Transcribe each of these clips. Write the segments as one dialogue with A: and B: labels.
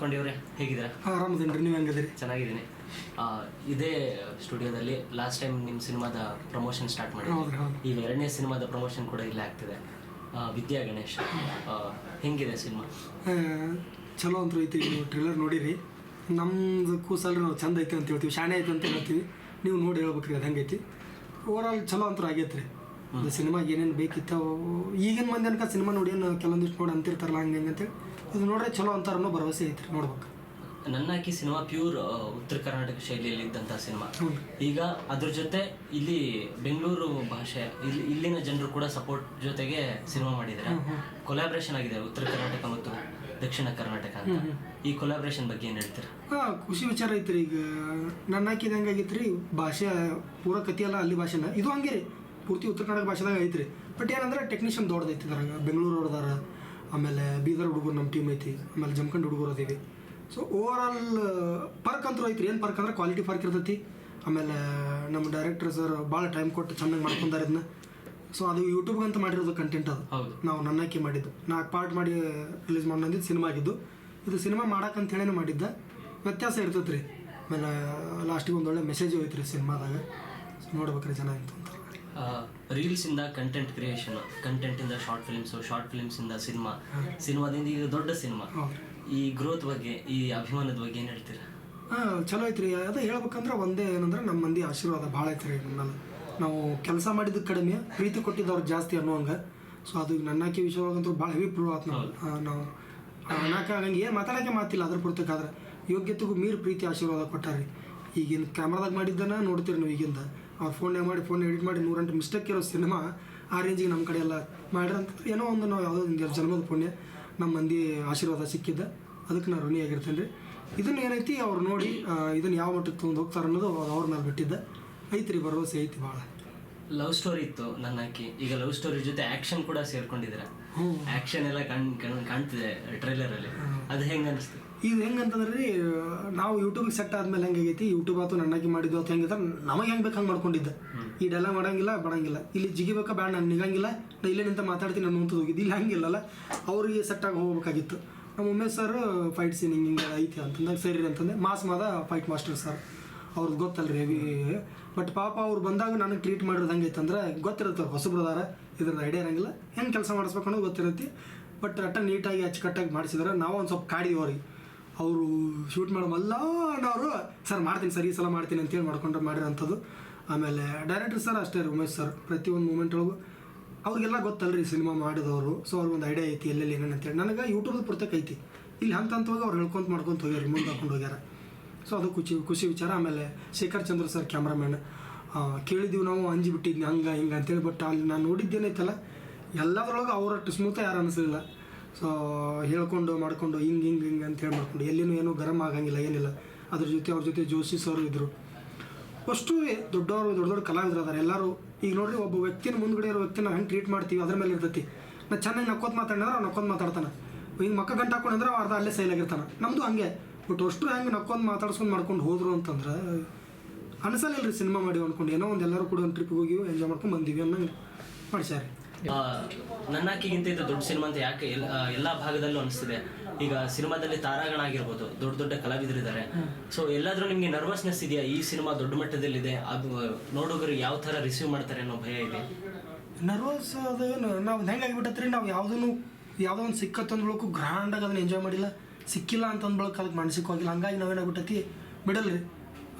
A: ಕೊಂಡವ್ರೆ ಹೇಗಿದ್ದೀರಾ?
B: ರೀ ನೀವು ಹೆಂಗದಿರಿ
A: ಚೆನ್ನಾಗಿದ್ದೀನಿ. ಆ, ಇದೇ ಸ್ಟುಡಿಯೋದಲ್ಲಿ ಲಾಸ್ಟ್ ಟೈಮ್ ನಿಮ್ಮ ಸಿನಿಮಾದ ಪ್ರಮೋಷನ್ ಸ್ಟಾರ್ಟ್ ಮಾಡಿ
B: ಹೌದ್ರಿ ಹೌದು
A: ಈಗ ಎರಡನೇ ಸಿನಿಮಾದ ಪ್ರಮೋಷನ್ ಕೂಡ ಇಲ್ಲೇ ಆಗ್ತಿದೆ. ಆ, ವಿದ್ಯಾ ಗಣೇಶ್ ಆ, ಹೆಂಗಿದೆ ಸಿನಿಮಾ?
B: ಆ, ಚಲೋ ಅಂತ ಐತಿ ನೀವು ಟ್ರೇಲರ್ ನೋಡಿರಿ. ನಮ್ದು ಕೂಸಲ್ರಿ ನಾವು ಚಂದ ಐತೆ ಅಂತ ಹೇಳ್ತೀವಿ ಶಾಣೆ ಐತೆ ಅಂತ ಹೇಳ್ತೀವಿ. ನೀವು ನೋಡಿ ಹೇಳ್ಬೇಕ್ರಿ ಅದು ಹೆಂಗೈತಿ. ಆಲ್ ಚಲೋ ಅಂತ ಆಗೈತೆ ರೀ ಅದು ಸಿನಿಮಾಗೆ ಏನೇನು ಬೇಕಿತ್ತು ಈಗಿನ ಮಂದಿ ಅನ್ಕ ಸಿನಿಮಾ ನೋಡಿ ಏನು ಕೆಲವೊಂದಿಷ್ಟು ನೋಡಿ ಅಂತಿರ್ತಾರಲ್ಲ ಹಂಗೆ ಹಂಗೆ ಅಂತೇಳಿ ಇದು ನೋಡ್ರೆ ಚಲೋ ಅಂತಾರ ಅನ್ನೋ ಭರವಸೆ ಐತ್ರಿ ನೋಡ್ಬೇಕು.
A: ನನ್ನಾಕಿ ಸಿನಿಮಾ ಪ್ಯೂರ್ ಉತ್ತರ ಕರ್ನಾಟಕ ಶೈಲಿಯಲ್ಲಿ ಇದ್ದಂಥ ಸಿನಿಮಾ ಈಗ ಅದ್ರ ಜೊತೆ ಇಲ್ಲಿ ಬೆಂಗಳೂರು ಭಾಷೆ ಇಲ್ಲಿ ಇಲ್ಲಿನ ಜನರು ಕೂಡ ಸಪೋರ್ಟ್ ಜೊತೆಗೆ ಸಿನಿಮಾ ಮಾಡಿದ್ದಾರೆ ಕೊಲಾಬ್ರೇಷನ್ ಆಗಿದೆ ಉತ್ತರ ಕರ್ನಾಟಕ ಮತ್ತು ದಕ್ಷಿಣ ಕರ್ನಾಟಕ ಅಂತ. ಈ ಕೊಲಾಬ್ರೇಷನ್ ಬಗ್ಗೆ ಏನು ಹೇಳ್ತೀರಾ?
B: ಹಾಂ ಖುಷಿ ವಿಚಾರ ಐತ್ರಿ ಈಗ. ನನ್ನ ಹಾಕಿದ ಹೆಂಗಾಗೈತೆ ರೀ ಭಾಷೆ ಪೂರ ಕತಿಯಲ್ಲ ಅಲ್ಲಿ ಭಾಷೆನ. ಇದು ಹಂಗೆ ರೀ. ಪೂರ್ತಿ ಉತ್ತರ ಕನ್ನಡ ಭಾಷೆದಾಗ ಐತ್ರಿ. ಬಟ್ ಏನಂದ್ರೆ ಟೆಕ್ನಿಷಿಯನ್ ದೊಡ್ಡದೈತಿ ಇದ್ರಾಗ. ಬೆಂಗಳೂರು ಹೊಡೆದಾರ ಆಮೇಲೆ ಬೀದರ್ ಹುಡುಗರು ನಮ್ಮ ಟೀಮ್ ಐತಿ ಆಮೇಲೆ ಜಮ್ಕಂಡ್ ಹುಡುಗರು ಅದೀವಿ. ಸೊ ಓವರ್ ಆಲ್ ಪರ್ಕ್ ಅಂತೂ ಐತ್ರಿ. ಏನು ಪರ್ಕ್ ಅಂದ್ರೆ ಕ್ವಾಲಿಟಿ ಪರ್ಕ್ ಇರ್ತೈತಿ. ಆಮೇಲೆ ನಮ್ಮ ಡೈರೆಕ್ಟರ್ ಸರ್ ಭಾಳ ಟೈಮ್ ಕೊಟ್ಟು ಚೆನ್ನಾಗಿ ಮಾಡ್ಕೊಂಡಾರ ಇದನ್ನ ಸೊ ಅದು ಯೂಟ್ಯೂಬ್ಗೆ ಅಂತ ಮಾಡಿರೋದು ಕಂಟೆಂಟ್ ಅದು. ನಾವು ನನ್ನಕ್ಕೆ ಮಾಡಿದ್ದು. ನಾಲ್ಕು ಪಾರ್ಟ್ ಮಾಡಿ ರಿಲೀಸ್ ಮಾಡಿದ್ದು ಸಿನಿಮಾ ಆಗಿದ್ದು. ಇದು ಸಿನಿಮಾ ಮಾಡಕ್ಕಂತ ಹೇಳೇನೆ ಮಾಡಿದ್ದೆ. ವ್ಯತ್ಯಾಸ ಇರ್ತೈತೆ ರೀ ಆಮೇಲೆ ಲಾಸ್ಟಿಗೆ ಒಂದೊಳ್ಳೆ ಮೆಸೇಜ್ ಹೋಯ್ತು ರೀ ಸಿನಿಮಾದಾಗ. ನೋಡ್ಬೇಕ್ರಿ ಚೆನ್ನಾಗಿತ್ತು ಅಂತ
A: ಇಂದ ಕಂಟೆಂಟ್ ಕ್ರಿಯೇಷನ್ ಕಂಟೆಂಟ್ ಇಂದ ಶಾರ್ಟ್ ಫಿಲ್ಮ್ಸ್ ಶಾರ್ಟ್ ಫಿಲ್ಮ್ಸ್ ಇಂದ ಸಿನಿಮಾ ಸಿನಿಮಾದಿಂದ ಈಗ ದೊಡ್ಡ ಸಿನಿಮಾ ಈ ಗ್ರೋತ್ ಬಗ್ಗೆ ಈ ಅಭಿಮಾನದ ಬಗ್ಗೆ ಏನು ಹೇಳ್ತೀರಾ?
B: ಹಾಂ ಚಲೋ ಐತ್ರಿ. ಅದೇ ಹೇಳ್ಬೇಕಂದ್ರೆ ಒಂದೇ ಏನಂದ್ರೆ ನಮ್ಮ ಮಂದಿ ಆಶೀರ್ವಾದ ಭಾಳ ಐತ್ರಿ ನಮ್ಮಲ್ಲಿ. ನಾವು ಕೆಲಸ ಮಾಡಿದ್ದು ಕಡಿಮೆ ಪ್ರೀತಿ ಕೊಟ್ಟಿದ್ದವ್ರು ಜಾಸ್ತಿ ಅನ್ನೋಂಗೆ ಸೊ ಅದು ನನ್ನಕ್ಕೆ ವಿಷಯವಾಗಂತೂ ಭಾಳ ಹೆವಿ ಪ್ರೂವ್ ಆಯ್ತು ನಾವು ನಾವು ಅನ್ನಕ್ಕೆ ಹಂಗೆ ಏನು ಮಾತಾಡೋಕ್ಕೆ ಮಾತಿಲ್ಲ ಅದ್ರ ಪುರ್ತಕ್ಕಾದ್ರೆ ಯೋಗ್ಯತೆಗೂ ಮೀರು ಪ್ರೀತಿ ಆಶೀರ್ವಾದ ಕೊಟ್ಟಾರಿ ಈಗಿನ ಕ್ಯಾಮ್ರಾದಾಗ ಮಾಡಿದ್ದನ್ನ ನೋಡ್ತೀರಿ ನೀವು ಈಗಿಂದ. ಆ ಫೋನ್ಯಾಗ ಮಾಡಿ ಫೋನ್ ಎಡಿಟ್ ಮಾಡಿ ನೂರೆಂಟು ಮಿಸ್ಟೇಕ್ ಇರೋ ಸಿನಿಮಾ ಆ ರೇಂಜಿಗೆ ನಮ್ಮ ಕಡೆ ಎಲ್ಲ ಮಾಡಿರಂತ ಏನೋ ಒಂದು ನಾವು ಯಾವುದೋ ಒಂದು ಜನ್ಮದ ಪುಣ್ಯ ನಮ್ಮ ಮಂದಿ ಆಶೀರ್ವಾದ ಸಿಕ್ಕಿದ್ದ. ಅದಕ್ಕೆ ನಾನು ಋಣಿಯಾಗಿರ್ತೇನೆ ರೀ ಇದನ್ನು ಏನೈತಿ ಅವ್ರು ನೋಡಿ ಇದನ್ನು ಯಾವ ಮಟ್ಟಕ್ಕೆ ತೊಗೊಂಡು ಹೋಗ್ತಾರೆ ಅನ್ನೋದು ಅವ್ರು ಮೇಲೆ ಬಿಟ್ಟಿದ್ದೆ. ಐತ್ರಿ ಭರವಸೆ ಐತಿ ಭಾಳ.
A: ಲವ್ ಸ್ಟೋರಿ ಇತ್ತು ನನ್ನ ನನ್ನಕ್ಕೆ ಈಗ ಲವ್ ಸ್ಟೋರಿ ಜೊತೆ ಆಕ್ಷನ್ ಕೂಡ ಸೇರ್ಕೊಂಡಿದ್ದೀರಾ? ಆಕ್ಷನ್ ಎಲ್ಲ ಕಣ್ ಕಣ್ ಕಾಣ್ತಿದೆ ಟ್ರೈಲರಲ್ಲಿ ಅದು ಹೆಂಗೆ ಅನಿಸ್ತು?
B: ಇದು ಹೆಂಗಂತಂದ್ರೆ ರೀ ನಾವು ಯೂಟ್ಯೂಬಿಗೆ ಸೆಟ್ ಆದ್ಮೇಲೆ ಹೆಂಗಾಗೈತಿ ಯೂಟ್ಯೂಬ್ ಆತು ನನ್ನಾಗಿ ಮಾಡಿದ್ದು ಅಂತ ಹೆಂಗಿದ್ರೆ ನಮಗೆ ಹೆಂಗೆ ಬೇಕು ಹಂಗೆ ಮಾಡ್ಕೊಂಡಿದ್ದೆ. ಈ ಮಾಡಂಗಿಲ್ಲ, ಬಡಂಗಿಲ್ಲ. ಇಲ್ಲಿ ಜಿಗಿಬೇಕಾ ಬೇಡ ನಾನು ನಿಗಂಗಿಲ್ಲ ನಾ ಇಲ್ಲೇ ನಿಂತ ಮಾತಾಡ್ತೀನಿ ಅನ್ನುವಂಥದ್ದು ಹೋಗಿದ್ದು. ಇಲ್ಲಿ ಹಂಗಿಲ್ಲಲ್ಲ, ಅವ್ರಿಗೆ ಸೆಟ್ ಆಗಿ ಹೋಗ್ಬೇಕಾಗಿತ್ತು. ನಮ್ಮ ಉಮೇಶ್ ಸರ್ ಫೈಟ್ ಸೀನ್ ಹಿಂಗೆ ಹಿಂಗೆ ಐತಿ ಅಂತಂದಾಗ, ಸರಿ ಅಂತಂದೆ. ಮಾಸ್ ಮಾದ ಫೈಟ್ ಮಾಸ್ಟರ್ ಸರ್ ಅವ್ರದ್ದು ಗೊತ್ತಲ್ರಿ ಹೆವಿ. ಬಟ್ ಪಾಪ ಅವ್ರು ಬಂದಾಗ ನನಗೆ ಟ್ರೀಟ್ ಮಾಡಿರೋದು ಹೆಂಗೈತೆ ಅಂದ್ರೆ, ಗೊತ್ತಿರುತ್ತೆ ಹೊಸ ಹೊಸಬ್ರದಾರ ಇದ್ರದ್ದು ಐಡಿಯಾ ಇರಂಗಿಲ್ಲ. ಹೆಂಗೆ ಕೆಲಸ ಮಾಡಿಸ್ಬೇಕು ಅನ್ನೋದು ಗೊತ್ತಿರುತ್ತೆ. ಬಟ್ ಅಟ್ಟ ನೀಟಾಗಿ ಅಚ್ಚುಕಟ್ಟಾಗಿ ಮಾಡಿಸಿದ್ರೆ, ನಾವು ಒಂದು ಸ್ವಲ್ಪ ಕಾಡಿದೀವಿ ಅವ್ರಿಗೆ ಅವರು ಶೂಟ್ ಮಾಡೋ ಅಲ್ಲ ಅವರು, ಸರ್, ಮಾಡ್ತೀನಿ ಸರ್, ಈ ಸಲ ಮಾಡ್ತೀನಿ ಅಂತೇಳಿ ಮಾಡ್ಕೊಂಡು ಮಾಡಿರೋಂಥದ್ದು. ಆಮೇಲೆ ಡೈರೆಕ್ಟರ್ ಸರ್ ಅಷ್ಟೇ ರೀ ಉಮೇಶ್ ಸರ್ ಪ್ರತಿಯೊಂದು ಮೂಮೆಂಟ್ ಒಳಗೂ. ಅವ್ರಿಗೆಲ್ಲ ಗೊತ್ತಲ್ರಿ ಸಿನಿಮಾ ಮಾಡಿದವರು. ಸೊ ಅವ್ರಿಗೊಂದು ಐಡಿಯಾ ಐತಿ, ಎಲ್ಲೆಲ್ಲಿ ಏನೇನು ಅಂತೇಳಿ. ನನಗೆ ಯೂಟ್ಯೂಬ್ ಪುಸ್ತಕ ಐತಿ. ಇಲ್ಲಿ ಹಂತ ಹಂತವಾಗಿ ಅವ್ರು ಹೇಳ್ಕೊಂತ ಮಾಡ್ಕೊಂತ ಹೋಗ್ಯಾರ ಮುಂದೆ ಹಾಕೊಂಡು ಹೋಗ್ಯಾರ. ಸೊ ಅದು ಖುಷಿ ಖುಷಿ ವಿಚಾರ. ಆಮೇಲೆ ಶೇಖರ್ ಚಂದ್ರ ಸರ್ ಕ್ಯಾಮ್ರಾಮ್ಯಾನ್ ಕೇಳಿದ್ದೀವಿ ನಾವು ಅಂಜಿ ಹಂಗೆ, ಹಿಂಗೆ ಅಂತೇಳಿ. ಬಟ್ ಅಲ್ಲಿ ನಾನು ನೋಡಿದ್ದೇನೈತಲ್ಲ, ಎಲ್ಲದರೊಳಗೆ ಅವರಷ್ಟು ಸ್ಮೂತ ಯಾರು ಅನಿಸಲಿಲ್ಲ. ಸೊ ಹೇಳ್ಕೊಂಡು ಮಾಡ್ಕೊಂಡು ಹಿಂಗೆ ಹಿಂಗೆ ಹಿಂಗೆ ಅಂತೇಳಿ ಮಾಡ್ಕೊಂಡು ಎಲ್ಲಿನೂ ಏನೂ ಗರಮ್ ಆಗಂಗಿಲ್ಲ, ಏನಿಲ್ಲ. ಅದ್ರ ಜೊತೆ ಅವ್ರ ಜೊತೆ ಜೋಶಿ ಸರ್ ಇದ್ದರು ಅಷ್ಟು ದೊಡ್ಡವರು, ದೊಡ್ಡ ದೊಡ್ಡ ಕಲಾವಿದರು ಅದಾರೆ ಎಲ್ಲರೂ. ಈಗ ನೋಡ್ರಿ ಒಬ್ಬ ವ್ಯಕ್ತಿನ ಮುಂದ್ಗಡೆ ಇರೋ ವ್ಯಕ್ತಿನ ಹೆಂಗೆ ಟ್ರೀಟ್ ಮಾಡ್ತೀವಿ, ಅದ್ರ ಮೇಲೆ ಇರ್ತೈತಿ. ನಾ ಚೆನ್ನಾಗಿ ನಕ್ಕೋದು ಮಾತಾಡಿದ್ರೆ ಅವ್ರು ನಕ್ಕೊಂದು ಮಾತಾಡ್ತಾನೆ. ಹಿಂಗೆ ಮಕ್ಕ ಗಂಟು ಹಾಕೊಂಡಂದ್ರೆ ಅವ ಅರ್ಧ ಅಲ್ಲೇ ಸೈಲ್ ಆಗಿರ್ತಾನೆ ನಮ್ಮದು ಹಂಗೆ. ಬಟ್ ಅಷ್ಟು ಹೆಂಗೆ ನಕ್ಕೊಂದು ಮಾತಾಡ್ಸ್ಕೊಂಡು ಮಾಡ್ಕೊಂಡು ಹೋದ್ರು ಅಂತಂದ್ರೆ ಅನಿಸಲ್ಲ ಸಿನಿಮಾ ಮಾಡಿ ಅಂದ್ಕೊಂಡು ಏನೋ ಒಂದು ಎಲ್ಲರೂ ಕೂಡ ಒಂದು ಟ್ರಿಪ್ಗೆ ಹೋಗಿ ಎಂಜಾಯ್ ಮಾಡ್ಕೊಂಡು ಬಂದೀವಿ ಅನ್ನೋಂಗೆ ಮಾಡ್ಸ್ಯಾರ
A: ನನ್ನಾಕಿಗಿಂತ ಇದು ದೊಡ್ಡ ಸಿನಿಮಾ ಅಂತ ಯಾಕೆ ಎಲ್ಲ ಭಾಗದಲ್ಲೂ ಅನಿಸ್ತಿದೆ. ಈಗ ಸಿನಿಮಾದಲ್ಲಿ ತಾರಾಗಣ ಆಗಿರ್ಬೋದು ದೊಡ್ಡ ದೊಡ್ಡ ಕಲಾವಿದರಿದ್ದಾರೆ. ಸೊ ಎಲ್ಲಾದರೂ ನಿಮಗೆ ನರ್ವಸ್ನೆಸ್ ಇದೆಯಾ? ಈ ಸಿನಿಮಾ ದೊಡ್ಡ ಮಟ್ಟದಲ್ಲಿದೆ, ಅದು ನೋಡೋಗರು ಯಾವ ಥರ ರಿಸೀವ್ ಮಾಡ್ತಾರೆ ಅನ್ನೋ ಭಯ ಇದೆ.
B: ನರ್ವಸ್ ಅದೇನು ನಾವು ಹೆಂಗೆ ಆಗಿಬಿಟ್ಟತ್ರಿ? ನಾವು ಯಾವುದೂ ಯಾವುದೋ ಒಂದು ಸಿಕ್ಕತ್ತು ಅಂದ್ಬೇಕು ಗ್ರ್ಯಾಂಡಾಗಿ ಅದನ್ನ ಎಂಜಾಯ್ ಮಾಡಿಲ್ಲ. ಸಿಕ್ಕಿಲ್ಲ ಅಂತ ಅಂದ್ಬಳಕ್ಕೆ ಅದಕ್ಕೆ ಮಾನಸಿಕವಾಗಿಲ್ಲ ಹಂಗಾಗಿ ನಾವೇನಾಗ್ಬಿಟ್ಟತಿ ಬಿಡಲ್ರಿ.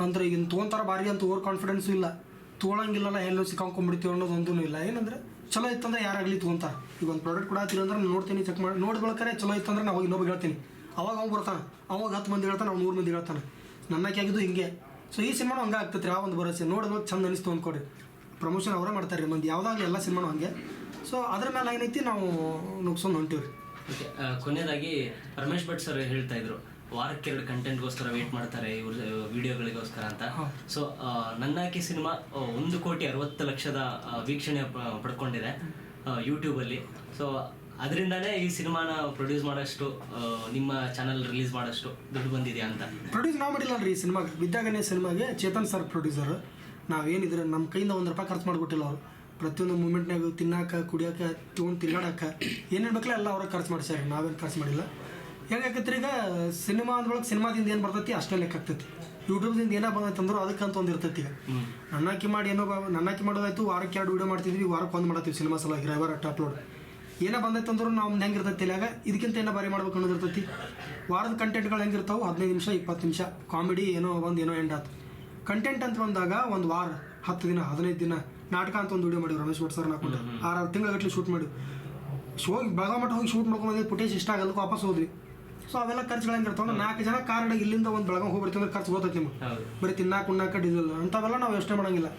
B: ಅಂದ್ರೆ ಈಗಿನ ತೊಗೊಂತಾರ ಬಾರಿ ಅಂತ ಓವರ್ ಕಾನ್ಫಿಡೆನ್ಸು ಇಲ್ಲ. ತೊಗೊಳಂಗಿಲ್ಲಲ್ಲ ಎಲ್ಲೋ ಸಿಕ್ಕಾಕೊಂಡ್ಬಿಡ್ತೀವಿ ಅನ್ನೋದು ಒಂದೂ ಇಲ್ಲ. ಏನಂದ್ರೆ, ಚಲೋ ಇತ್ತಂದ್ರೆ ಯಾರಾಗಲಿ ತೊಗೊಂತಾರೆ ಈಗ ಒಂದು ಪ್ರಾಡಕ್ಟ್ ಕೊಡತ್ತೀರಿ ಅಂದ್ರೆ ನೋಡ್ತೀನಿ ಚೆಕ್ ಮಾಡಿ, ನೋಡಿ ಚಲೋ ಇತ್ತಂದ್ರೆ ನಾವು ಇನ್ನೊಬ್ಬ ಹೇಳ್ತೀನಿ. ಅವಾಗ ಅವ್ನು ಬರ್ತಾನೆ. ಅವಾಗ ಹತ್ತು ಮಂದಿ ಹೇಳ್ತಾನೆ, ಅವ್ನು ನೂರು ಮಂದಿ ಹೇಳ್ತಾನೆ. ನನ್ನಕ್ಕೆ ಆಗಿದ್ದು ಹಿಂಗೆ. ಸೊ ಈ ಸಿನಿಮಾನು ಹಂಗೆ ಆಗ್ತೈತೆ ಆ ಒಂದು ಭರವಸೆ ನೋಡೋದು ಚಂದ ಅನಿಸ್ತು ಅಂದ್ಕೊಡ್ರಿ ಪ್ರಮೋಷನ್ ಅವರೇ ಮಾಡ್ತಾರೆ ರೀ ಮಂದಿ ಯಾವುದಾಗಲಿ ಎಲ್ಲ ಸಿನಿಮಾನು ಹಂಗೆ. ಸೊ ಅದ್ರ ಮೇಲೆ ಏನೈತಿ, ನಾವು ನುಗ್ಸೊಂದು ಹೊಂಟೀವಿ
A: ಓಕೆ ಕೊನೆಯದಾಗಿ ರಮೇಶ್ ಭಟ್ ಸರ್ ಹೇಳ್ತಾ ಇದ್ರು. ವಾರಕ್ಕೆ ಎರಡು ಕಂಟೆಂಟ್ಗೋಸ್ಕರ ವೇಟ್ ಮಾಡ್ತಾರೆ ಇವ್ರ ವಿಡಿಯೋಗಳಿಗೋಸ್ಕರ ಅಂತ. ಸೊ ನನ್ನಾಕಿ ಸಿನಿಮಾ ಒಂದು ಕೋಟಿ ಅರವತ್ತು ಲಕ್ಷದ ವೀಕ್ಷಣೆ ಪಡ್ಕೊಂಡಿದೆ ಯೂಟ್ಯೂಬಲ್ಲಿ ಸೊ ಅದರಿಂದಾನೇ ಈ ಸಿನಿಮಾನ ಪ್ರೊಡ್ಯೂಸ್ ಮಾಡೋಷ್ಟು ನಿಮ್ಮ ಚಾನಲ್ ರಿಲೀಸ್ ಮಾಡೋಷ್ಟು ದುಡ್ಡು ಬಂದಿದೆ ಅಂತ.
B: ಪ್ರೊಡ್ಯೂಸ್ ನಾವು ಮಾಡಿಲ್ಲ ರೀ ಈ ಸಿನಿಮಾಗೆ ವಿದ್ಯಾಗಣೇಶ್ ಸಿನಿಮಾಗೆ ಚೇತನ್ ಸರ್ ಪ್ರೊಡ್ಯೂಸರ್ ನಾವೇನಿದ್ರೆ ನಮ್ಮ ಕೈಯಿಂದ ಒಂದು ರೂಪಾಯಿ ಖರ್ಚು ಮಾಡಿಬಿಟ್ಟಿಲ್ಲ ಅವರು. ಪ್ರತಿಯೊಂದು ಮೂಮೆಂಟ್ನಾಗ ತಿನ್ನಾಕ ಕುಡಿಯೋಕೆ ತೊಗೊಂಡು ತಿರ್ಗಾಡಕ್ಕೆ ಏನೇನು ಬೇಕಲ್ಲ ಎಲ್ಲ ಅವ್ರಿಗೆ ಖರ್ಚು ಮಾಡಿಸ್ಯಾರ. ನಾವೇನು ಖರ್ಚು ಮಾಡಿಲ್ಲ. ಹೆಂಗಾಕತ್ರಿ ಈಗ? ಸಿನಿಮಾ ಅಂದ್ರೊಳಗೆ ಸಿನಿಮಾದಿಂದ ಏನು ಬರ್ತೈತಿ? ಅಷ್ಟೇ ಲೆಕ್ಕ ಆಗ್ತೈತಿ. ಯೂಟ್ಯೂಬ್ದಿಂದ ಏನೋ ಬಂದೈತೆ ಅಂದ್ರೆ ಅದಕ್ಕಂತ ಒಂದು ಇರ್ತೈತಿ ಈಗ. ನನ್ನಾಕಿ ಮಾಡಿ ಏನೋ ನನ್ನಾಕಿ ಮಾಡೋದಾಯ್ತು ವಾರಕ್ಕೆ ಎರಡು ವಿಡಿಯೋ ಮಾಡ್ತಿದ್ವಿ ವಾರಕ್ಕೆ ಒಂದು ಮಾಡ್ತೀವಿ ಸಿನಿಮಾ ಸಲ ರವಿವಾರ ಅಟ್ ಅಪ್ಲೋಡ್ ಏನೋ ಬಂದೈತೆ ಅಂದ್ರೆ ನಾವು ಹೆಂಗೆ ಇರ್ತೈತಿ ಇಲ್ಲಾಗ ಇದಕ್ಕಿಂತ ಏನೋ ಬಾರಿ ಮಾಡ್ಬೇಕು ಅನ್ನೋದು ಇರ್ತೈತಿ. ವಾರದ ಕಂಟೆಂಟ್ಗಳು ಹೆಂಗಿರ್ತಾವೆ ಹದಿನೈದು ನಿಮಿಷ ಇಪ್ಪತ್ತು ನಿಮಿಷ. ಕಾಮಿಡಿ ಏನೋ ಒಂದು ಏನೋ ಎಂಡ್ ಆಯ್ತು ಕಂಟೆಂಟ್ ಅಂತ ಬಂದಾಗ ಒಂದು ವಾರ ಹತ್ತು ದಿನ ಹದಿನೈದು ದಿನ ನಾಟಕ ಅಂತ ಒಂದು ವಿಡಿಯೋ ಮಾಡಿ ರಮೇಶ್ ಭಟ್ ಸರ್ ಹಾಕೊಂಡು. ಆರು ತಿಂಗಳಗಟ್ಟಲೆ ಶೂಟ್ ಮಾಡಿ ಹೋಗಿ ಬೆಳಗಾವ್ ಮಟ್ಟ ಹೋಗಿ ಶೂಟ್ ಮಾಡ್ಕೊಂಡು ಫುಟೇಜ್ ಇಷ್ಟ ಆಗಲ್ಲ ವಾಪಸ್ ಹೋದ್ವಿ. ಸೊ ಅವೆಲ್ಲ ಖರ್ಚುಗಳು ಅಂದ್ರೆ ನಾಲ್ಕು ಜನ ಕಾರ್ ಇಲ್ಲಿಂದ ಒಂದು ಬೆಳಗಾವ್ ಹೋಗ್ಬಿಡ್ತೀವಿ ಅಂದ್ರೆ ಖರ್ಚು ಗೊತ್ತೈತಿ ನಿಮ್ಗೆ.
A: ಹೌದು.
B: ಬರೀ ತಿನ್ನಾಕ ಉಣ್ಣಾಕ ಡೀಸೆಲ್ ಅಂಥವೆಲ್ಲ ನಾವು ಯೋಚನೆ ಮಾಡಂಗಿಲ್ಲ.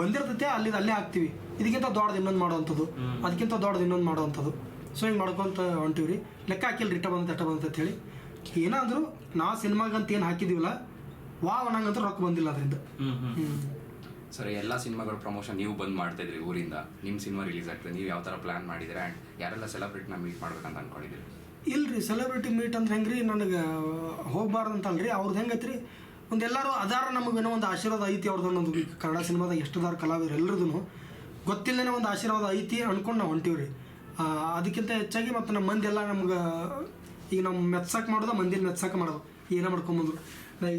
B: ಬಂದಿರ್ತೈತೆ ಅಲ್ಲಿ ಅಲ್ಲೇ ಹಾಕ್ತೀವಿ. ಇದಕ್ಕಿಂತ ದೊಡ್ಡದು ಇನ್ನೊಂದು ಮಾಡುವಂಥದ್ದು. ಅದಕ್ಕಿಂತ ದೊಡ್ಡದು ಇನ್ನೊಂದು ಮಾಡುವಂಥದ್ದು. ಸೊ ಹಿಂಗೆ ಮಾಡ್ಕೊಂತ ಹೊಂಟಿವಿ ರೀ ಲೆಕ್ಕ ಹಾಕಿಲ್ಲ ರಿಟ ಬಂದ ಎಟ್ಟ ಬಂತ ಹೇಳಿ. ಏನಾದರೂ ನಾವು ಸಿನಿಮಾಗಂತ ಏನು ಹಾಕಿದ್ದೀವಲ್ಲ ವಾ ಅನ್ನಂಗಂತ ರೊಕ್ಕ ಬಂದಿಲ್ಲ ಅದರಿಂದ.
C: ಸರ್ ಎಲ್ಲ ಸಿನಿಮಾಗಳ ಪ್ರಮೋಷನ್ ನೀವು ಬಂದ್ ಮಾಡ್ತಾ ಇದ್ರಿ ಊರಿಂದ. ನಿಮ್ಮ ಸಿನಿಮಾ ರಿಲೀಸ್ ಆಗ್ತದೆ. ನೀವು ಯಾವ ಥರ ಪ್ಲಾನ್ ಮಾಡಿದ್ರೆ ಆ್ಯಂಡ್ ಯಾರೆಲ್ಲ ಸೆಲೆಬ್ರಿಟಿನ ಮೀಟ್ ಮಾಡ್ಬೇಕಂತ ಅನ್ಕೊಂಡಿದ್ದೀರಿ?
B: ಇಲ್ರಿ ಸೆಲೆಬ್ರಿಟಿ ಮೀಟ್ ಅಂದ್ರೆ ಹೆಂಗ್ರಿ? ನನಗೆ ಹೋಗ್ಬಾರ್ದು ಅಂತಲ್ರಿ ಅವ್ರದ್ದು ಹೆಂಗೈತ್ರಿ? ಒಂದು ಎಲ್ಲರೂ ಅದಾರ ನಮಗೇನೋ ಒಂದು ಆಶೀರ್ವಾದ ಐತಿ ಅವ್ರದ್ದು ಒಂದು ಕನ್ನಡ ಸಿನಿಮಾದಾಗ ಎಷ್ಟದಾರ ಕಲಾವಿದ್ರು ಎಲ್ಲರದೂ ಗೊತ್ತಿಲ್ಲದೇ ಒಂದು ಆಶೀರ್ವಾದ ಐತಿ ಅನ್ಕೊಂಡು ನಾವು ಹೊಂಟೀವ್ರಿ. ಅದಕ್ಕಿಂತ ಹೆಚ್ಚಾಗಿ ಮತ್ತು ನಮ್ಮ ಮಂದಿ ಎಲ್ಲ ನಮ್ಗೆ ಈಗ ನಾವು ಮೆತ್ಸಕ್ಕೆ ಮಾಡೋದು, ಮಂದಿನ ಮೆತ್ಸಕ್ಕೆ ಮಾಡೋದು. ಏನೋ ಮಾಡ್ಕೊಂಬಂದ್ರು?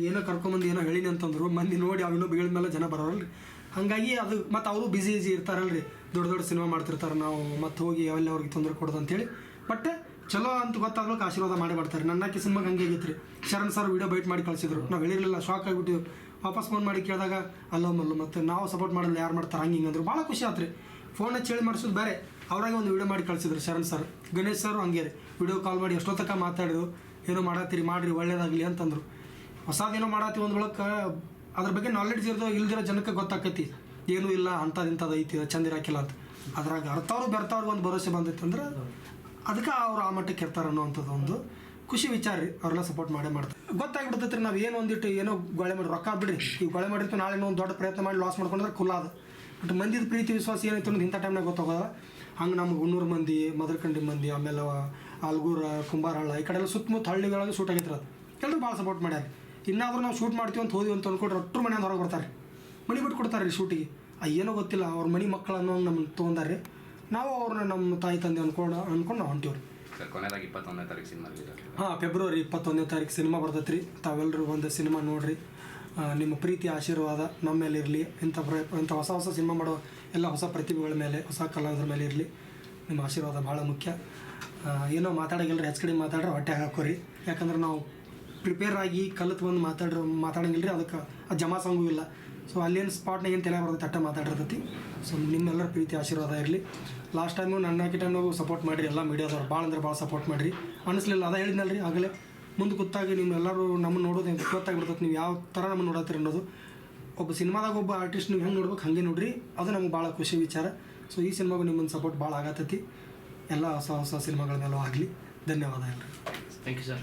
B: ಏನೋ ಕರ್ಕೊಂಬಂದು ಏನೋ ಹೇಳಿನಿ ಅಂತಂದ್ರು. ಮಂದಿ ನೋಡಿ ಅವಿನೋ ಬೀಳಿದ ಮೇಲೆ ಜನ ಬರೋರಲ್ರಿ. ಹಾಗಾಗಿ ಅದು ಮತ್ತು ಅವರು ಬಿಸಿ ಈಸಿ ಇರ್ತಾರಲ್ರಿ. ದೊಡ್ಡ ದೊಡ್ಡ ಸಿನಿಮಾ ಮಾಡ್ತಿರ್ತಾರೆ ನಾವು. ಮತ್ತೆ ಹೋಗಿ ಅವೆಲ್ಲ ಅವ್ರಿಗೆ ತೊಂದರೆ ಕೊಡೋದು ಅಂತೇಳಿ ಬಟ್ ಚಲೋ ಅಂತ ಗೊತ್ತಾಗ್ಲಿಕ್ಕೆ ಆಶೀರ್ವಾದ ಮಾಡಿ ಮಾಡ್ತಾರೆ ನನ್ನಕ್ಕೆ ಸಿನಿಮಾಗೆ ಹಂಗೆ ಆಗಿತ್ತು ಶರಣ್ ಸರ್ ವಿಡಿಯೋ ಬೈಟ್ ಮಾಡಿ ಕಳಿಸಿದ್ರು. ನಾವು ಹೇಳಿರಲಿಲ್ಲ ಶಾಕ್ ಆಗಿಬಿಟ್ಟು ವಾಪಸ್ ಫೋನ್ ಮಾಡಿ ಕೇಳಿದಾಗ, ಅಲ್ಲೋ ಮಲ್ಲು, ಮತ್ತು ನಾವು ಸಪೋರ್ಟ್ ಮಾಡಲ್ಲ, ಯಾರು ಮಾಡ್ತಾರೆ? ಹಂಗೆ ಹಿಂಗೆ ಭಾಳ ಖುಷಿ ಆತ್ರಿ. ಫೋನ್ ಹಚ್ಚಿ ಹೇಳಿ ಮಾಡಿಸೋದು ಬೇರೆ. ಅವ್ರಾಗೆ ಒಂದು ವಿಡಿಯೋ ಮಾಡಿ ಕಳಿಸಿದ್ರು ಶರಣ್ ಸರ್. ಗಣೇಶ್ ಸರ್ ಹಂಗೆ ರೀ. ವಿಡಿಯೋ ಕಾಲ್ ಮಾಡಿ ಎಷ್ಟೊತ್ತಕ ಮಾತಾಡಿದ್ರು. ಏನೋ ಮಾಡತ್ತೀರಿ, ಮಾಡ್ರಿ, ಒಳ್ಳೇದಾಗಲಿ ಅಂತಂದ್ರು. ಹೊಸದೇನೋ ಮಾಡತ್ತೀವಿ ಒಂದು ಬಳಕ ಅದ್ರ ಬಗ್ಗೆ ನಾಲೆಡ್ಜ್ ಇರೋದು, ಇಲ್ದಿರೋ ಜನಕ್ಕೆ ಗೊತ್ತಾಕೈತಿ. ಏನೂ ಇಲ್ಲ ಅಂಥದ್ದು ಇಂಥದ್ದು ಐತಿ, ಚಂದ ಇರಾಕಿಲ್ಲ ಅಂತ. ಅದ್ರಾಗ ಅರ್ಥವ್ರು ಬೆರ್ತವ್ರಿಗೆ ಒಂದು ಭರೋಸೆ ಬಂದೈತೆ ಅಂದ್ರೆ ಅದಕ್ಕೆ ಅವ್ರು ಆ ಮಟ್ಟಕ್ಕೆ ಇರ್ತಾರೆ ಅನ್ನೋವಂಥದ್ದು ಒಂದು ಖುಷಿ ವಿಚಾರ ರೀ. ಅವರೆಲ್ಲ ಸಪೋರ್ಟ್ ಮಾಡೇ ಮಾಡ್ತಾರೆ. ಗೊತ್ತಾಗ್ಬಿಡ್ತೈತೆ ರೀ, ನಾವು ಏನು ಒಂದಿಟ್ಟು ಏನೋ ಗೊಳೆ ಮಾಡಿ ರೊಕ್ಕ ಬಿಡ್ರಿ ಈ ಗೊಳೆ ಮಾಡಿರ್ತೀವಿ, ನಾಳೆ ಒಂದು ದೊಡ್ಡ ಪ್ರಯತ್ನ ಮಾಡಿ ಲಾಸ್ ಮಾಡ್ಕೊಂಡ್ರೆ ಕುಲ್ಲ ಅದು ಬಟ್ ಮಂದಿದ ಪ್ರೀತಿ, ವಿಶ್ವಾಸ ಏನೈತೆ ಅನ್ನೋದು ಇಂಥ ಟೈಮ್ನಾಗ ಗೊತ್ತಾಗೋದ ಹಂಗೆ ನಮ್ಗೆ ಉಣ್ಣೂರು ಮಂದಿ, ಮದರ್ಕಂಡಿ ಮಂದಿ, ಆಮೇಲೆ ಆಲ್ಗೂರ ಕುಂಬಾರಹಳ್ಳ ಈ ಕಡೆ ಎಲ್ಲ ಸುತ್ತಮುತ್ತ ಹಳ್ಳಿಗಳಾಗ ಶೂಟ್ ಆಗೈತೆ ಅದು. ಎಲ್ಲರೂ ಭಾಳ ಸಪೋರ್ಟ್ ಮಾಡ್ಯಾರ. ಇನ್ನಾದರೂ ನಾವು ಶೂಟ್ ಮಾಡ್ತೀವಿ ಅಂತ ಹೋದಿವಿ ಅಂತ ಅಂದ್ಕೊಂಡ್ರೆ ಒಟ್ಟರು ಮನೆಯಿಂದ ಹೊರಗೆ ಬರ್ತಾರೆ. ಮನೆ ಬಿಟ್ಟು ಕೊಡ್ತಾರೆ ರೀ ಶೂಟಿಗೆ ಏನೋ ಗೊತ್ತಿಲ್ಲ, ಅವ್ರ ಮನೆ ಮಕ್ಕಳನ್ನು ನಮ್ಮನ್ನು ತೊಗೊಂಡಾರೆ. ನಾವು ಅವ್ರನ್ನ ನಮ್ಮ ತಾಯಿ ತಂದೆ ಅನ್ಕೊಂಡು ಅನ್ಕೊಂಡು ನಾವು ಹೊಂಟೀವ್ರಿ.
C: ಸರ್ ಕೊನೆಯದಾಗಿ ಇಪ್ಪತ್ತೊಂದನೇ ತಾರೀಕು ಸಿನಿಮಾ
B: ಹಾಂ ಫೆಬ್ರವರಿ ಇಪ್ಪತ್ತೊಂದನೇ ತಾರೀಕು ಸಿನಿಮಾ ಬರ್ತೈತೆ ರೀ ತಾವೆಲ್ಲರೂ ಒಂದು ಸಿನಿಮಾ ನೋಡ್ರಿ. ನಿಮ್ಮ ಪ್ರೀತಿ ಆಶೀರ್ವಾದ ನಮ್ಮ ಮೇಲೆ ಇರಲಿ. ಇಂಥ ಪ್ರ ಇಂಥ ಹೊಸ ಹೊಸ ಸಿನಿಮಾ ಮಾಡೋ ಎಲ್ಲ ಹೊಸ ಪ್ರತಿಭೆಗಳ ಮೇಲೆ ಹೊಸ ಕಲಾವಿದರ ಮೇಲೆ ಇರಲಿ. ನಿಮ್ಮ ಆಶೀರ್ವಾದ ಭಾಳ ಮುಖ್ಯ. ಏನೋ ಮಾತಾಡೋಂಗಿಲ್ಲ ಹೆಚ್ಚು ಕಡೆ ಮಾತಾಡ್ರೆ ಹೊಟ್ಟೆ ಹಾಕೋರಿ. ಯಾಕಂದ್ರೆ ನಾವು ಪ್ರಿಪೇರ್ ಆಗಿ ಕಲಿತು ಬಂದು ಮಾತಾಡ್ರ ಮಾತಾಡಂಗಿಲ್ಲ ರೀ ಅದಕ್ಕೆ ಅದು ಜಮಾ ಸಾಂಗೂ ಇಲ್ಲ. ಸೊ ಅಲ್ಲೇನು ಸ್ಪಾಟ್ನಾಗ ಏನು ತಲೆ ಬರ್ತೈತೆ ಅಟ್ಟ ಮಾತಾಡಿರ್ತೈತಿ. ಸೊ ನಿಮ್ಮೆಲ್ಲರ ಪ್ರೀತಿ, ಆಶೀರ್ವಾದ ಇರಲಿ. ಲಾಸ್ಟ್ ಟೈಮು ನನ್ನ ಕಿಟನ್ನು ಸಪೋರ್ಟ್ ಮಾಡಿರಿ, ಎಲ್ಲ ಮೀಡಿಯಾದವ್ರು ಭಾಳ ಅಂದ್ರೆ ಭಾಳ ಸಪೋರ್ಟ್ ಮಾಡಿರಿ. ಅನಿಸ್ಲಿಲ್ಲ, ಅದ ಹೇಳಿದ್ನಲ್ರಿ ಆಗಲೇ. ಮುಂದೆ ಕೂತಾಗಿ ನಿಮ್ಮೆಲ್ಲರೂ ನಮ್ಮನ್ನು ನೋಡೋದು ಗೊತ್ತಾಗ್ಬಿಡ್ತೈತಿ. ನೀವು ಯಾವ ಥರ ನಮ್ಮ ನೋಡತ್ತೀರಿ ಅನ್ನೋದು. ಒಬ್ಬ ಸಿನಿಮಾದಾಗ ಒಬ್ಬ ಆರ್ಟಿಸ್ಟ್ ನೀವು ಹೆಂಗೆ ನೋಡ್ಬೇಕು ಹಾಗೆ ನೋಡ್ರಿ. ಅದು ನಮ್ಗೆ ಭಾಳ ಖುಷಿ ವಿಚಾರ. ಸೊ ಈ ಸಿನಿಮಾಗೂ ನಿಮ್ಮನ್ನು ಸಪೋರ್ಟ್ ಭಾಳ ಆಗತ್ತೈತಿ ಎಲ್ಲ ಹೊಸ ಹೊಸ ಸಿನಿಮಾಗಳ ಮೇಲೂ ಆಗಲಿ. ಧನ್ಯವಾದ ಎಲ್ಲರಿ
A: ಥ್ಯಾಂಕ್ ಯು ಸರ್